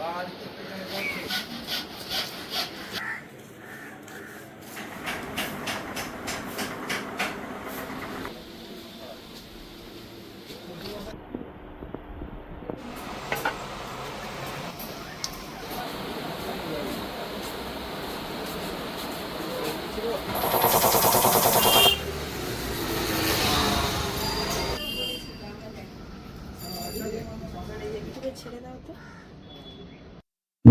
বাড়ি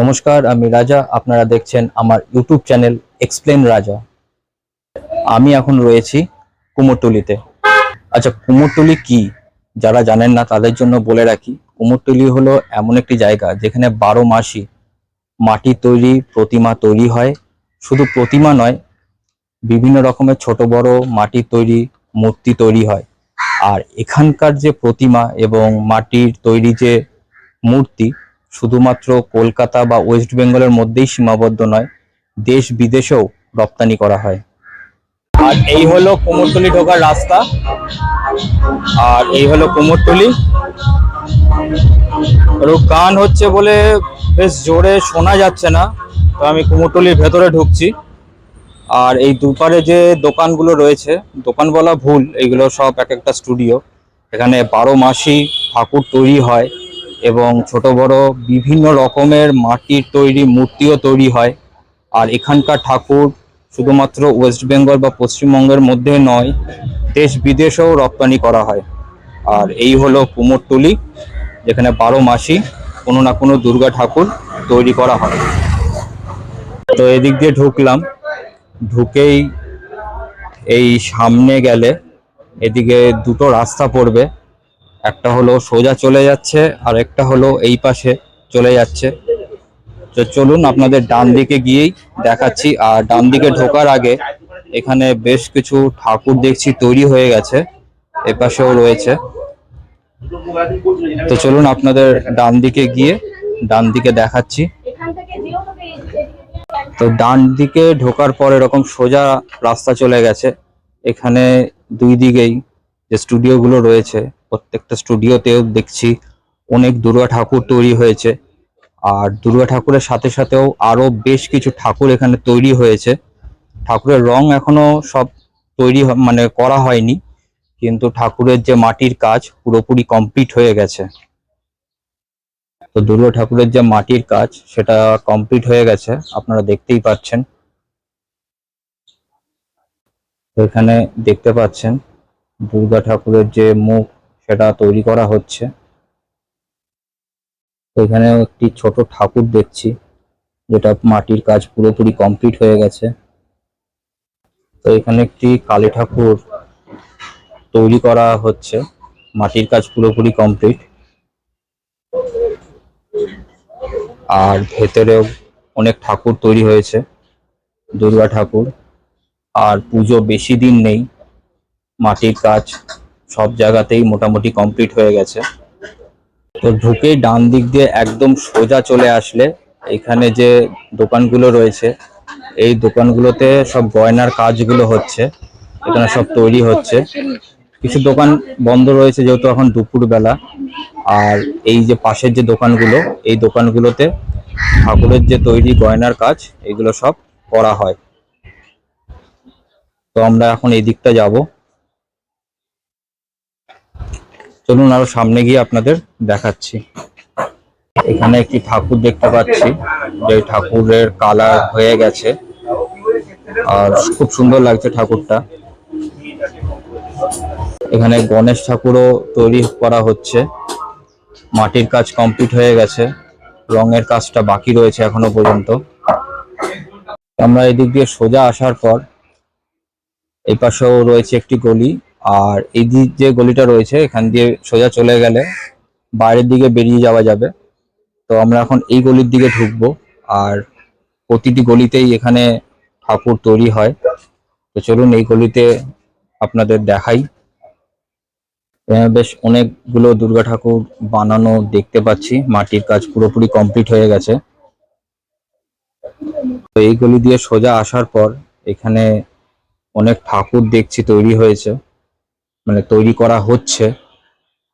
নমস্কার, আমি রাজা। আপনারা দেখছেন আমার ইউটিউব চ্যানেল এক্সপ্লেন রাজা। আমি এখন রয়েছি কুমোরটুলিতে। আচ্ছা কুমোরটুলি কি? যারা জানেন না, তাদের জন্য বলে রাখি, কুমোরটুলি হলো এমন একটি জায়গা যেখানে বারো মাসই মাটির তৈরি, প্রতিমা তৈরি হয়। শুধু প্রতিমা নয়, বিভিন্ন রকমের ছোট, বড় মাটির তৈরি, মূর্তি তৈরি হয়। আর এখানকার যে প্রতিমা এবং মাটির তৈরি যে মূর্তি শুধুমাত্র কলকাতা বা ওয়েস্ট বেঙ্গলের মধ্যেই সীমাবদ্ধ নয়, দেশ বিদেশেও রপ্তানি করা হয়। আর এই হলো কুমোরটুলি ঢোকার রাস্তা। আর এই হলো কুমোরটুলি। আর গান হচ্ছে বলে বেশ জোরে শোনা যাচ্ছে না, তো আমি কুমোরটুলির ভেতরে ঢুকছি। আর এই দুপারে যে দোকানগুলো রয়েছে দোকান বলা ভুল এইগুলো সব এক একটা স্টুডিও। এখানে বারো মাসই ঠাকুর তৈরি হয়। এবং ছোট বড় বিভিন্ন রকমের মাটির তৈরি মূর্তিও তৈরি হয়। আর এখানকার ঠাকুর শুধুমাত্র ওয়েস্ট বেঙ্গল বা পশ্চিমবঙ্গের মধ্যে নয়, দেশ বিদেশেও রপ্তানি করা হয়। আর এই হলো কুমোরটুলি যেখানে বারো মাসই কোনো না কোনো দুর্গা ঠাকুর তৈরি করা হয়। তো এদিক দিয়ে ঢুকলাম, ঢুকেই এই সামনে গেলে এদিকে দুটো রাস্তা পড়বে। একটা হলো সোজা চলে যাচ্ছে, আর একটা হলো এই পাশে চলে যাচ্ছে। তো চলুন আপনাদের ডান দিকে গিয়েই দেখাচ্ছি। আর ডান দিকে ঢোকার আগে এখানে বেশ কিছু ঠাকুর দেখছি তৈরি হয়ে গেছে, এ পাশেও রয়েছে। তো চলুন আপনাদের ডান দিকে গিয়ে ডান দিকে দেখাচ্ছি। তো ডান দিকে ঢোকার পর এরকম সোজা রাস্তা চলে গেছে। এখানে দুই দিকেই যে স্টুডিও গুলো রয়েছে প্রত্যেকটা স্টুডিওতেও দেখছি অনেক দুর্গা ঠাকুর তৈরি হয়েছে। আর দুর্গা ঠাকুরের সাথে সাথেও আরও বেশ কিছু ঠাকুর এখানে তৈরি হয়েছে। ঠাকুরের রং এখনও সব তৈরি মানে করা হয়নি, কিন্তু ঠাকুরের যে মাটির কাজ পুরোপুরি কমপ্লিট হয়ে গেছে। তো দুর্গা ঠাকুরের যে মাটির কাজ, সেটা কমপ্লিট হয়ে গেছে, আপনারা দেখতেই পাচ্ছেন। এখানে দেখতে পাচ্ছেন দুর্গা ঠাকুরের যে মুখ সেটা তৈরি করা হচ্ছে। এখানে একটি ছোট ঠাকুর দেখছি, যেটা মাটির কাজ পুরোপুরি কমপ্লিট হয়ে গেছে। তো এখানে একটি কালী ঠাকুর তৈরি করা হচ্ছে, মাটির কাজ পুরোপুরি কমপ্লিট। আর ভেতরেও অনেক ঠাকুর তৈরি হয়েছে, দুর্গা ঠাকুর। আর পুজো বেশি দিন নেই, মাটির কাজ সব জায়গাতেই মোটামুটি কমপ্লিট হয়ে গেছে। তো ঢুকেই ডান দিক দিয়ে একদম সোজা চলে আসলে এখানে যে দোকানগুলো রয়েছে, এই দোকানগুলোতে সব গয়নার কাজগুলো হচ্ছে, এখানে সব তৈরি হচ্ছে। কিছু দোকান বন্ধ রয়েছে যেহেতু এখন দুপুর বেলা আর এই যে পাশের যে দোকানগুলো, এই দোকানগুলোতে ঠাকুরের যে তৈরি গয়নার কাজ, এগুলো সব করা হয়। তো আমরা এখন এই দিকটা যাব। চলুন আরও সামনে গিয়ে আপনাদের দেখাচ্ছি। এখানে একটি ঠাকুর দেখতে পাচ্ছি, যে ঠাকুরের কালার হয়ে গেছে। আর খুব সুন্দর লাগছে ঠাকুরটা। এখানে গণেশ ঠাকুরও তৈরি করা হচ্ছে। মাটির কাজ কমপ্লিট হয়ে গেছে। রঙের কাজটা বাকি রয়েছে এখনও পর্যন্ত। আমরা এদিক দিয়ে সোজা আসার পর এই পাশেও রয়েছে একটি গলি। আর এই দিক যে গলিটা রয়েছে, এখান দিয়ে সোজা চলে গেলে বাইরের দিকে বেরিয়ে যাওয়া যাবে। তো আমরা এখন এই গলির দিকে ঢুকবো, আর প্রতিটি গলিতেই এখানে ঠাকুর তৈরি হয়। তো চলুন এই গলিতে আপনাদের দেখাই। বেশ অনেকগুলো দুর্গা ঠাকুর বানানো দেখতে পাচ্ছি। মাটির কাজ পুরোপুরি কমপ্লিট হয়ে গেছে। তো এই গলি দিয়ে সোজা আসার পর এখানে অনেক ঠাকুর দেখছি তৈরি হয়েছে। মানে তৈরি করা হচ্ছে।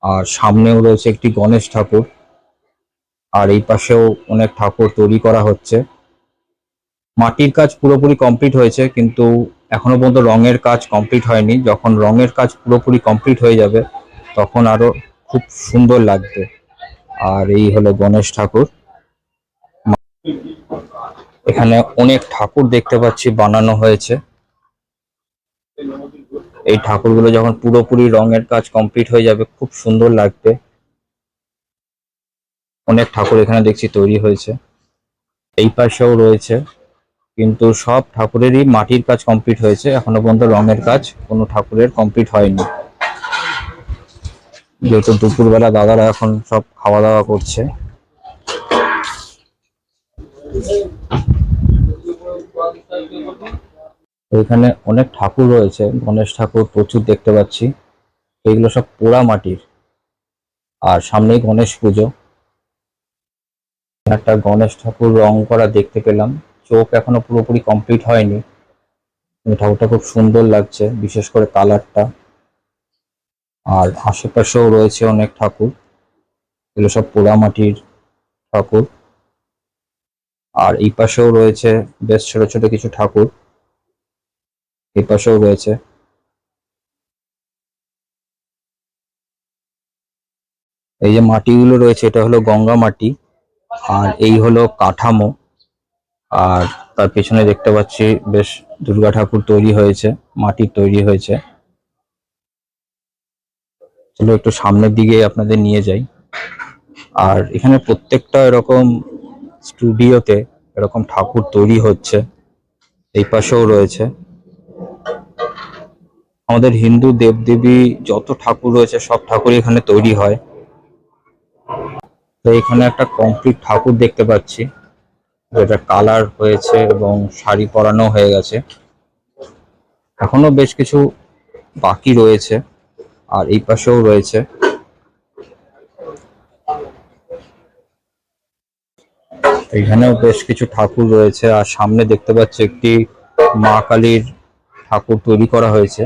আর সামনেও রয়েছে একটি গণেশ ঠাকুর। আর এই পাশেও অনেক ঠাকুর তৈরি করা হচ্ছে। মাটির কাজ পুরোপুরি কমপ্লিট হয়েছে, কিন্তু এখনও পর্যন্ত রঙের কাজ কমপ্লিট হয়নি। যখন রঙের কাজ পুরোপুরি কমপ্লিট হয়ে যাবে, তখন আরও খুব সুন্দর লাগবে। আর এই হলো গণেশ ঠাকুর। এখানে অনেক ঠাকুর দেখতে পাচ্ছি বানানো হয়েছে। এই ঠাকুরগুলো যখন পুরোপুরি রঙের কাজ কমপ্লিট হয়ে যাবে, খুব সুন্দর লাগবে। অনেক ঠাকুর এখানে দেখছি তৈরি হয়েছে। এই পাশেও রয়েছে, কিন্তু সব ঠাকুরেরই মাটির কাজ কমপ্লিট হয়েছে। এখনও পর্যন্ত রঙের কাজ কোনো ঠাকুরের কমপ্লিট হয়নি। যেহেতু দুপুরবেলা দাদারা এখন সব খাওয়া দাওয়া করছে। এখানে অনেক ঠাকুর রয়েছে, গণেশ ঠাকুর প্রচুর দেখতে পাচ্ছি। এগুলো সব পোড়া মাটির। আর সামনেই গণেশ পুজো। একটা গণেশ ঠাকুর রং করা দেখতে পেলাম। চোখ এখনও পুরোপুরি কমপ্লিট হয়নি। ঠাকুরটা খুব সুন্দর লাগছে, বিশেষ করে কালারটা। আর আশেপাশেও রয়েছে অনেক ঠাকুর। এগুলো সব পোড়ামাটির ঠাকুর। আর এই পাশেও রয়েছে বেশ ছোট ছোট কিছু ঠাকুর। এই পাশেও রয়েছে। এই যে মাটিগুলো রয়েছে, এটা হলো গঙ্গা মাটি, আর এই হলো কাঠামো, আর তার পেছনে দেখতে পাচ্ছি বেশ দুর্গা ঠাকুর তৈরি হয়েছে মাটির তৈরি হয়েছে। চলো একটু সামনের দিকে আপনাদের নিয়ে যাই। আর এখানে প্রত্যেকটা এরকম স্টুডিওতে এরকম ঠাকুর তৈরি হচ্ছে, এই পাশেও রয়েছে। আমাদের হিন্দু দেবদেবী যত ঠাকুর রয়েছে, সব ঠাকুরই এখানে তৈরি হয়। তো এখানে একটা কমপ্লিট ঠাকুর দেখতে পাচ্ছি। যেটা কালার হয়েছে এবং শাড়ি পরানো হয়ে গেছে। এখনও বেশ কিছু বাকি রয়েছে আর এই পাশেও রয়েছে। এখানেও বেশ কিছু ঠাকুর রয়েছে আর সামনে দেখতে পাচ্ছি একটি মা কালীর ঠাকুর তৈরি করা হয়েছে।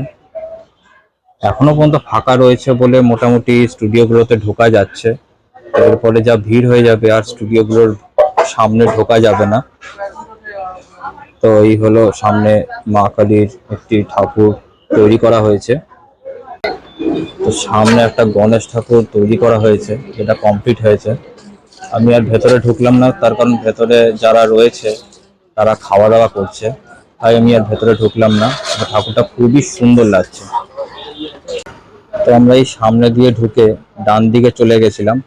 এখনও পর্যন্ত ফাঁকা রয়েছে বলে মোটামুটি স্টুডিওগুলোতে ঢোকা যাচ্ছে। এরপরে যা ভিড় হয়ে যাবে আর স্টুডিওগুলোর সামনে ঢোকা যাবে না। তো এই হলো সামনে মা কালীর একটি ঠাকুর তৈরি করা হয়েছে। তো সামনে একটা গণেশ ঠাকুর তৈরি করা হয়েছে, যেটা কমপ্লিট হয়েছে। আমি আর ভেতরে ঢুকলাম না, তার কারণ ভেতরে যারা রয়েছে, তারা খাওয়া দাওয়া করছে। তাই আমি আর ভেতরে ঢুকলাম না। ঠাকুরটা খুবই সুন্দর লাগছে। তো আমরা এই সামনে দিয়ে ঢুকে ডান দিকে চলে গেছিলাম।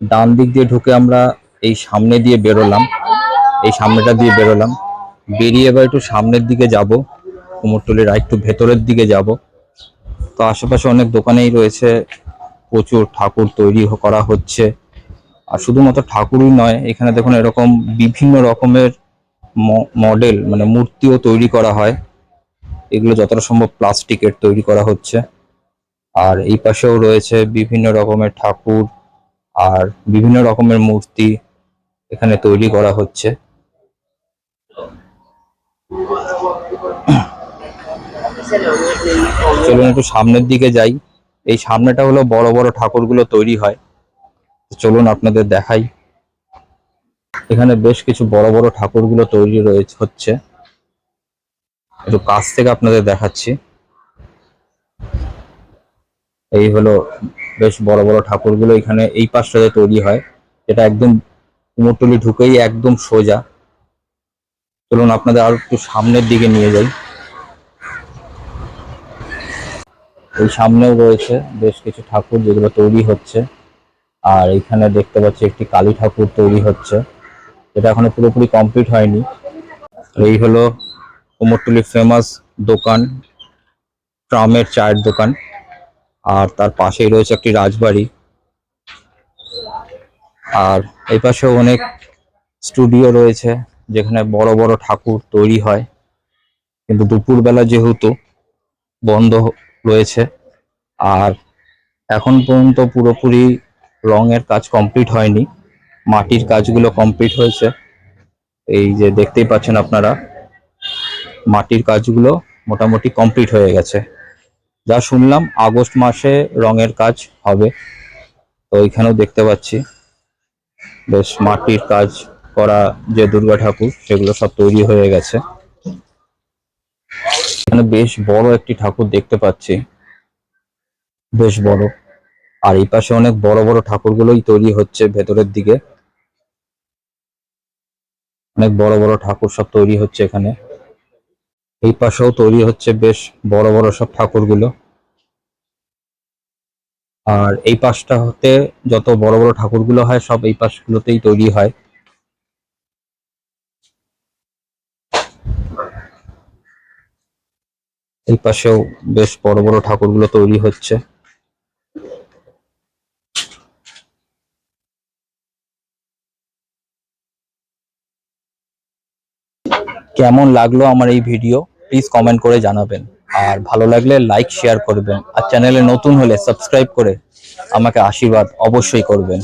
ডান দিক দিয়ে ঢুকে আমরা এই সামনে দিয়ে বেরোলাম। এই সামনেটা দিয়ে বেরোলাম। বেরিয়ে এবার একটু সামনের দিকে যাব। কুমোরটুলির আর একটু ভেতরের দিকে যাব। তো আশেপাশে অনেক দোকানেই রয়েছে। প্রচুর ঠাকুর তৈরি করা হচ্ছে। আর শুধুমাত্র ঠাকুরই নয়, এখানে দেখুন এরকম বিভিন্ন রকমের মডেল মানে মূর্তিও তৈরি করা হয়। এগুলো যতটা সম্ভব প্লাস্টিকের তৈরি করা হচ্ছে। আর এই পাশেও রয়েছে বিভিন্ন রকমের ঠাকুর আর বিভিন্ন রকমের মূর্তি এখানে তৈরি করা হচ্ছে। চলুন একটু সামনের দিকে যাই। এই সামনেটা হলো বড় বড় ঠাকুরগুলো তৈরি হয়। চলুন আপনাদের দেখাই। এখানে বেশ কিছু বড় বড় ঠাকুরগুলো তৈরি রয়েছে, হচ্ছে। একটু কাছ থেকে আপনাদের দেখাচ্ছি। এই হলো বেশ বড় বড় ঠাকুরগুলো এখানে এই পাশটাতে তৈরি হয়। এটা একদম কুমোরটুলি ঢুকেই একদম সোজা। চলুন আপনাদের আর একটু সামনের দিকে নিয়ে যাই। এই সামনেও রয়েছে বেশ কিছু ঠাকুর যেগুলো তৈরি হচ্ছে। আর এখানে দেখতে পাচ্ছি একটি কালী ঠাকুর তৈরি হচ্ছে। এটা এখনও পুরোপুরি কমপ্লিট হয়নি। এই হলো কুমোরটুলির ফেমাস দোকান, ট্রামের চায়ের দোকান, আর তার পাশেই রয়েছে একটি রাজবাড়ি। আর এই পাশেও অনেক স্টুডিও রয়েছে, যেখানে বড় বড় ঠাকুর তৈরি হয়। কিন্তু দুপুরবেলা যেহেতু বন্ধ রয়েছে, আর এখন পর্যন্ত পুরোপুরি রঙের কাজ কমপ্লিট হয়নি, মাটির কাজগুলো কমপ্লিট হয়েছে। এই যে দেখতেই পাচ্ছেন আপনারা মাটির কাজগুলো মোটামুটি কমপ্লিট হয়ে গেছে। যা শুনলাম আগস্ট মাসে রঙের কাজ হবে। তো এখানেও দেখতে পাচ্ছি। বেশ মাটির কাজ করা যে দুর্গা ঠাকুর, সেগুলো সব তৈরি হয়ে গেছে। এখানে বেশ বড় একটি ঠাকুর দেখতে পাচ্ছি। বেশ বড়। আর এই পাশে অনেক বড় বড় ঠাকুরগুলোই তৈরি হচ্ছে ভেতরের দিকে। অনেক বড় বড় ঠাকুর সব তৈরি হচ্ছে এখানে। এই পাশেও তৈরি হচ্ছে বেশ বড় বড় সব ঠাকুরগুলো। আর এই পাশটা হতে যত বড় বড় ঠাকুরগুলো হয়, সব এই পাশগুলোতেই তৈরি হয়। এই পাশেও বেশ বড় বড় ঠাকুরগুলো তৈরি হচ্ছে। কেমন লাগল আমার এই ভিডিও? প্লিজ কমেন্ট করে জানাবেন। আর ভালো লাগলে লাইক শেয়ার করবেন। আর চ্যানেলে নতুন হলে সাবস্ক্রাইব করে আমাকে আশীর্বাদ অবশ্যই করবেন।